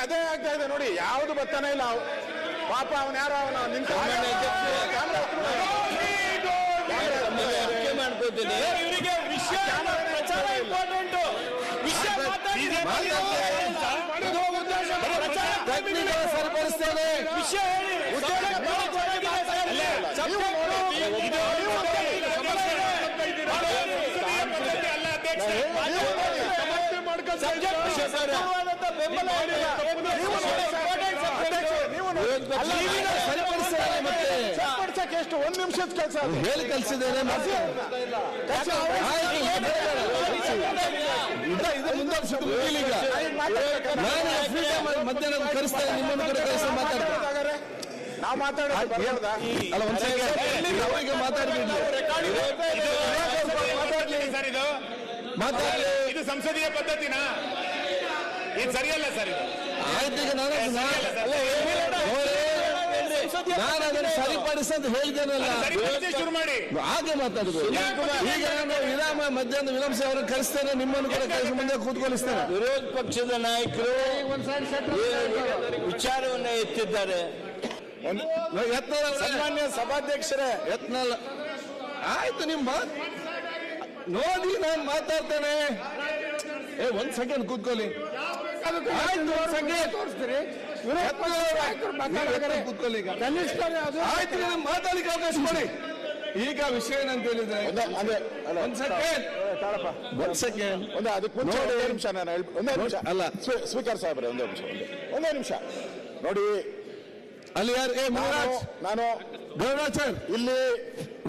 ಅದೇ ಆಗ್ತಾ ಇದೆ ನೋಡಿ ಯಾವ್ದು ಬರ್ತಾನೆ ಇಲ್ಲ ಪಾಪ ಅವನ ಯಾರೋ ಅವನ ನಿಂತ ಇವರಿಗೆ ವಿಷಯ ಪ್ರಚಾರ ಇಂಪಾರ್ಟೆಂಟ್ ವಿಷಯ ಸರಿಪಡಿಸ್ತೇನೆ ವಿಷಯ ಹೇಳಿ ಬೆಂಬಲ ಸರಿಪಡಿಸಕ್ಕೆ ಎಷ್ಟು? ಒಂದ್ ನಿಮಿಷದ ಕೆಲಸ ಹೇಳಿ ಕಲ್ಸಿದ್ದೇನೆ ಮಧ್ಯಾಹ್ನ ಕರೆಸ್ತಾ ನಿಮ್ಮನ್ನು ಕಡೆ ಕರೆಸಿ ಮಾತಾಡ್ತಾರೆ ನಾವು ಮಾತಾಡೋದು ಇದು ಮಾತಾಡ್ಲಿ ಇದು ಸಂಸದೀಯ ಪದ್ಧತಿನಾ? ಇದು ಸರಿಯಲ್ಲ ಸರ್ ಆಯ್ತು ಈಗ ನಾನು ನಾನು ಅದನ್ನು ಸರಿಪಡಿಸ ಅಂತ ಹೇಳಿದ್ದೇನಲ್ಲ? ಶುರು ಮಾಡಿ. ಹಾಗೆ ಮಾತಾಡಬೇಕು ಈಗ ನಾನು ವಿರಾಮ ಮಧ್ಯಾಹ್ನ ವಿರಾಂಶ ಅವರನ್ನು ಕರೆಸ್ತೇನೆ ನಿಮ್ಮನ್ನು ಕೂಡ ಕರೆಸಿ ಮುಂದೆ ಕೂತ್ಕೊಳಿಸ್ತೇನೆ. ವಿರೋಧ ಪಕ್ಷದ ನಾಯಕರು ವಿಚಾರವನ್ನ ಎತ್ತಿದ್ದಾರೆ. ಸನ್ಮಾನ್ಯ ಸಭಾಧ್ಯಕ್ಷರೇ. ಯತ್ನಲ್ಲ ಆಯ್ತು ನಿಮ್ಮ ಮಾತ್ ನೋಡಿ ನಾನು ಮಾತಾಡ್ತೇನೆ. ಏ ಒಂದ್ ಸೆಕೆಂಡ್ ಕೂತ್ಕೊಳ್ಳಿ. ಸೆಕೆಂಡ್ ತೋರಿಸ್ತೀರಿ. ಕೂತ್ಕೊಳ್ಳಿ ಈಗ. ಆಯ್ತು ನೀವು ಮಾತಾಡ್ಲಿಕ್ಕೆ ಅವಕಾಶ ಕೊಡಿ. ಈಗ ವಿಷಯ ಏನಂತ ಹೇಳಿದ್ರೆ ಒಂದೇ ಅದೇ ಅಲ್ಲ ಒಂದ್ ಸೆಕೆಂಡ್ ತಾಳಪ್ಪ. ಒಂದ್ ಸೆಕೆಂಡ್ ಒಂದೇ ಅದಕ್ಕೆ ಮುಂಚೆ ನೋಡಿ. ನಿಮಿಷ ನಾನು ಒಂದೇ ನಿಮಿಷ. ಅಲ್ಲ. ಸ್ಪೀ- ಸ್ಪೀಕರ್ ಸಾಹೇಬ್ರೆ ಒಂದೇ ನಿಮಿಷ ಒಂದೇ ನಿಮಿಷ. ನೋಡಿ. ಅಲ್ಲಿ ಯಾರು? ಏ ನಾನು ಮಹಾರಾಜ್. ನಾನು ಗೌರಾಚಾರ್ ಇಲ್ಲಿ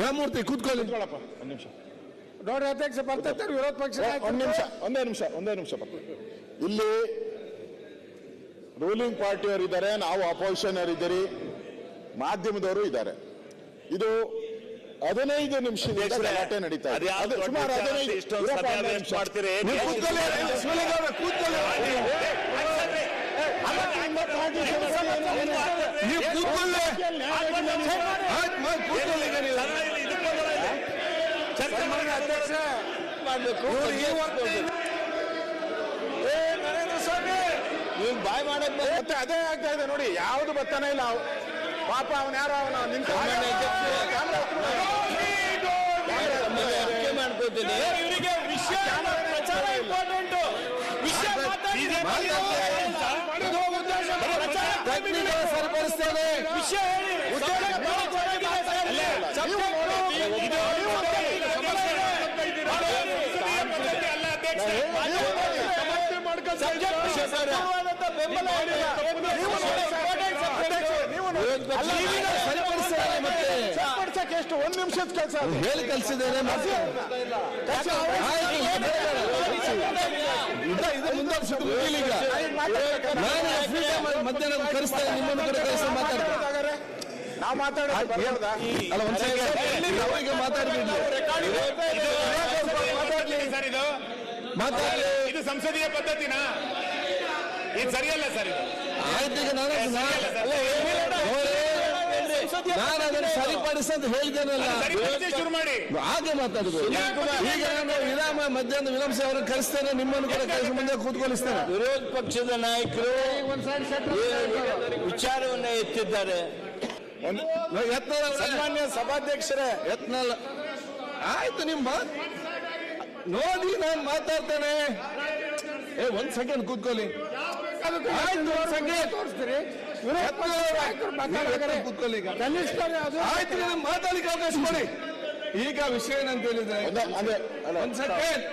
ರಾಮೂರ್ತಿ ಕೂತ್ಕೊಳ್ಳಿ. ಕೂತ್ಕೊಳ್ಳಪ್ಪ ಒಂದ್ ನಿಮಿಷ. ನೋಡಿ ಅಧ್ಯಕ್ಷ ಬರ್ತಾರೆ ವಿರೋಧ ಪಕ್ಷ ಒಂದ್ ನಿಮಿಷ ಒಂದೇ ನಿಮಿಷ ಒಂದೇ ನಿಮಿಷ. ಇಲ್ಲಿ ರೂಲಿಂಗ್ ಪಾರ್ಟಿಯವರು ಇದ್ದಾರೆ ನಾವು ಅಪೋಸಿಷನ್ ಇದ್ದೀರಿ. ಮಾಧ್ಯಮದವರು ಇದ್ದಾರೆ ಇದು ಹದಿನೈದು ನಿಮಿಷ ಗಲಾಟೆ ನಡೀತಾ ಇದೆ. ಸುಮಾರು ಹದಿನೈದು ನಿಮಿಷ. ಮಾಡ್ತೀರಿ ನೀವು ಕೂತ್ಕೊಳ್ಳಿ ಶಿವಲಿಂಗೌಡ ಕೂತ್ಕೊಳ್ಳಿ ನೀವು ಕೂತ್ಕೊಳ್ಳಿ ಆಯ್ತು ಮಾಡಿ ಕೂತ್ಕೊಳ್ಳಿ ಈಗ ನೀವು ಚರ್ಚೆ ಮಾಡಿ ಅಧ್ಯಕ್ಷ ಮಾಡ್ಬೇಕು ಏ ನರೇಂದ್ರ ಸ್ವಾಮಿ ನೀವು ಬಾಯ್ ಮಾಡಕ್ ಮತ್ತೆ ಅದೇ ಆಗ್ತಾ ಇದೆ ನೋಡಿ ಯಾವ್ದು ಬರ್ತಾನೆ ಇಲ್ಲ ಅವ್- ಪಾಪ ಅವನ ಯಾರೋ ಅವನ ನಿಂತ ಮಾಡ್ಕೊಂಡು ಮಾಡ್ಕೋತೀನಿ ಇವರಿಗೆ ವಿಷಯ ಪ್ರಚಾರ ಇಂಪಾರ್ಟೆಂಟ್ ವಿಷಯ ಸರಿಪಡಿಸ್ತೇನೆ ವಿಷಯ ಹೇಳಿ. ಬೆಂಬಲ ಚರ್ಚೆಗೆ ಎಷ್ಟು? ಒಂದ್ ನಿಮಿಷದ ಕೆಲಸ ಹೇಳಿ ಕಲ್ಸಿದ್ದೇನೆ ಮಧ್ಯಾಹ್ನ ಕರೆಸ್ತೇನೆ ನಿಮ್ಮನ್ನು ಕೂಡ ಕರೆಸಿ ಮಾತಾಡ್ತಾರೆ ನಾವು ಮಾತಾಡೋದು ಇದು ಮಾತಾಡ್ಲಿ. ಇದು ಸಂಸದೀಯ ಪದ್ಧತಿನಾ? ಇದು ಸರಿಯಲ್ಲ ಸರ್ ಇದು ಆಯ್ತು ಈಗ ನಾನು ನಾನು ಅದನ್ನು ಸರಿಪಡಿಸ ಅಂತ ಸರಿಪಡಿಸಿ ಶುರು ಮಾಡಿ ಹಾಗೆ ಮಾತಾಡಬೇಕು ಈಗ ನಾನು ವಿರಾಮ ಮಧ್ಯಾಹ್ನ ವಿರಾಂಶ ಅವರನ್ನು ಕರೆಸ್ತೇನೆ ನಿಮ್ಮನ್ನು ಕೂಡ ಕರೆಸಿ ಮುಂದೆ ಕೂತ್ಕೊಳಿಸ್ತೇನೆ ವಿರೋಧ ಪಕ್ಷದ ನಾಯಕರು ವಿಚಾರವನ್ನ ಎತ್ತಿದ್ದಾರೆ ಸಾಮಾನ್ಯ ಸನ್ಮಾನ್ಯ ಸಭಾಧ್ಯಕ್ಷರೇ ಯತ್ನಲ್ಲ ಆಯ್ತು ನಿಮ್ಮ ಮಾತ್ ನೋಡಿ ನಾನು ಮಾತಾಡ್ತೇನೆ ಏ ಒಂದ್ ಸೆಕೆಂಡ್ ಕೂತ್ಕೊಳ್ಳಿ ತೋರಿಸ್ತೀರಿ. ಕೂತ್ಕೊಳ್ಳಿ ಈಗ ಆಯ್ತು ನೀವು ಮಾತಾಡ್ಲಿಕ್ಕೆ ಅವಕಾಶ ಕೊಡಿ. ಈಗ ವಿಷಯ ಏನಂತ ಹೇಳಿದ್ರೆ ಒಂದೇ ಅದೇ ಅಲ್ಲ ಒಂದ್ ಸೆಕೆಂಡ್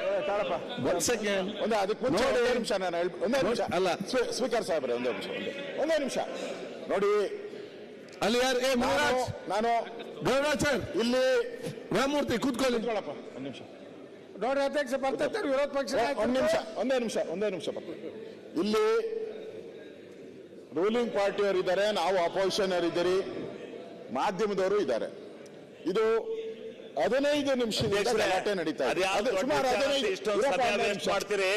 ಒಂದ್ ಸೆಕೆಂಡ್ ಒಂದೇ ಅದಕ್ಕೆ ನೋಡಿ. ನಿಮಿಷ ನಾನು ಹೇಳ್- ಒಂದೇ ನಿಮಿಷ. ಅಲ್ಲ. ಸ್ಪೀ- ಸ್ಪೀಕರ್ ಸಾಹೇಬ್ರೆ ಒಂದೇ ನಿಮಿಷ ಒಂದೇ. ನಿಮಿಷ. ನೋಡಿ. ಅಲ್ಲಿ ಯಾರು? ಏ ನಾನು ಮಹಾರಾಜ್ ನಾನು ಗೌರಾಚಾರ್ ಇಲ್ಲಿ ರಾಮೂರ್ತಿ ಕೂತ್ಕೊಳ್ಳಿ. ಕೂತ್ಕೊಳ್ಳಪ್ಪ ಒಂದ್ ನಿಮಿಷ. ನೋಡ್ರಿ ಅಧ್ಯಕ್ಷ ಬರ್ತಾರೆ ವಿರೋಧ ಪಕ್ಷ ಒಂದ್ ನಿಮಿಷ ಒಂದೇ ನಿಮಿಷ ಒಂದೇ ನಿಮಿಷ ಬರ್ತೀನಿ. ಇಲ್ಲಿ ರೂಲಿಂಗ್ ಪಾರ್ಟಿಯವರು ಇದ್ದಾರೆ ನಾವು ಅಪೋಸಿಷನ್ ಇದ್ದೀರಿ ಮಾಧ್ಯಮದವರು ಇದ್ದಾರೆ ಇದು ಹದಿನೈದು ನಿಮಿಷ ಗಲಾಟೆ ನಡೀತಾ ಇದೆ ಸುಮಾರು ಹದಿನೈದು. ಮಾಡ್ತೀರಿ